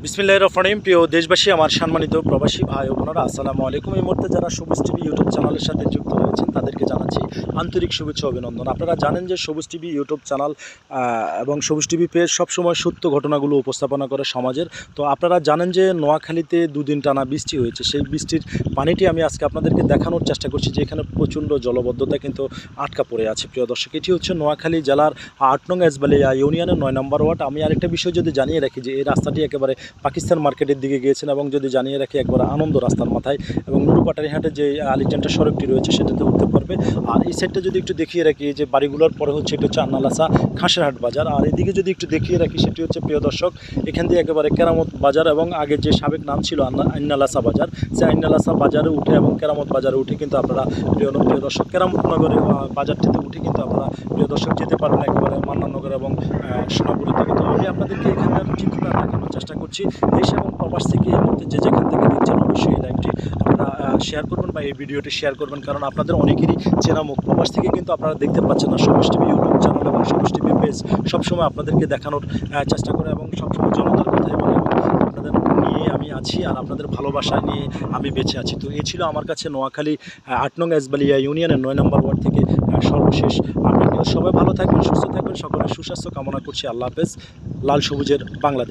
বিসমিল্লাহ রহমানিম প্রিয় দেশবাসী, আমার সম্মানিত প্রবাসী ভাই ও বোনেরা, আসসালামু আলাইকুম। এই মুহূর্তে যারা সবুজ টিভি ইউটিউব চ্যানেলের সাথে যুক্ত রয়েছেন, তাদেরকে জানাচ্ছি আন্তরিক শুভেচ্ছা অভিনন্দন। আপনারা জানেন যে সবুজ টিভি ইউটিউব চ্যানেল এবং সবুজ টিভি পেজ সবসময় সত্য ঘটনাগুলো উপস্থাপনা করে সমাজের। তো আপনারা জানেন যে নোয়াখালীতে দুদিন টানা বৃষ্টি হয়েছে। সেই বৃষ্টির পানিটি আমি আজকে আপনাদেরকে দেখানোর চেষ্টা করছি, যে এখানে প্রচণ্ড জলবদ্ধতা কিন্তু আটকা পড়ে আছে। প্রিয় দর্শক, এটি হচ্ছে নোয়াখালী জেলার আট নং এসবালিয়া ইউনিয়নের নয় নম্বর ওয়ার্ড। আমি আরেকটা বিষয় যদি জানিয়ে রাখি, যে এই রাস্তাটি একেবারে পাকিস্তান মার্কেটের দিকে গিয়েছেন এবং যদি জানিয়ে রাখি একবার আনন্দ রাস্তার মাথায় এবং নুরুপাটারি হাটে যে আলিজেন্টা সড়কটি রয়েছে সেটাতে উঠতে পারবে। আর এই সাইডটা যদি একটু দেখিয়ে রাখি যে বাড়িগুলোর পরে হচ্ছে এটা হচ্ছে আন্নালাসা খাসেরহাট বাজার। আর এদিকে যদি একটু দেখিয়ে রাখি, সেটি হচ্ছে প্রিয় দর্শক, এখান দিয়ে একেবারে কেরামত বাজার এবং আগে যে সাবেক নাম ছিল আন্না আইনালাসা বাজার, সেই আইনালাসা বাজারে উঠে এবং কেরামত বাজারে উঠে কিন্তু আপনারা প্রিয় প্রিয় দর্শক, কেরামত নগরে বাজারটিতে উঠে কিন্তু আপনারা প্রিয় দর্শক যেতে পারবেন একেবারে মান্নানগর এবং সোনাপুরিতে। কিন্তু আমি আপনাদেরকে এখানকার চিত্রটা চেষ্টা করছি দেশ এবং প্রবাস থেকে এই মুহূর্তে যে যেখান থেকে দেখছেন অবশ্যই লাইভটি আপনারা শেয়ার করবেন বা এই ভিডিওটি শেয়ার করবেন। কারণ আপনাদের অনেকেরই চেনা মুখ। প্রবাস থেকে কিন্তু আপনারা দেখতে পাচ্ছেন না। সবুজ টিভি ইউটিউব চ্যানেল এবং সবুজ টিভি পেজ সবসময় আপনাদেরকে দেখানোর চেষ্টা করে এবং সবসময় জনতার কথাই বলে আপনাদের নিয়ে আমি আছি আর আপনাদের ভালোবাসা নিয়ে আমি বেঁচে আছি। তো এই ছিল আমার কাছে নোয়াখালী আট নং এসবালিয়া ইউনিয়নের নয় নম্বর ওয়ার্ড থেকে সর্বশেষ নিউজ সবাই ভালো থাকবেন, সুস্থ থাকবেন। সকলের সুস্বাস্থ্য কামনা করছি। আল্লাহ হাফেজ। লাল সবুজের বাংলাদেশ।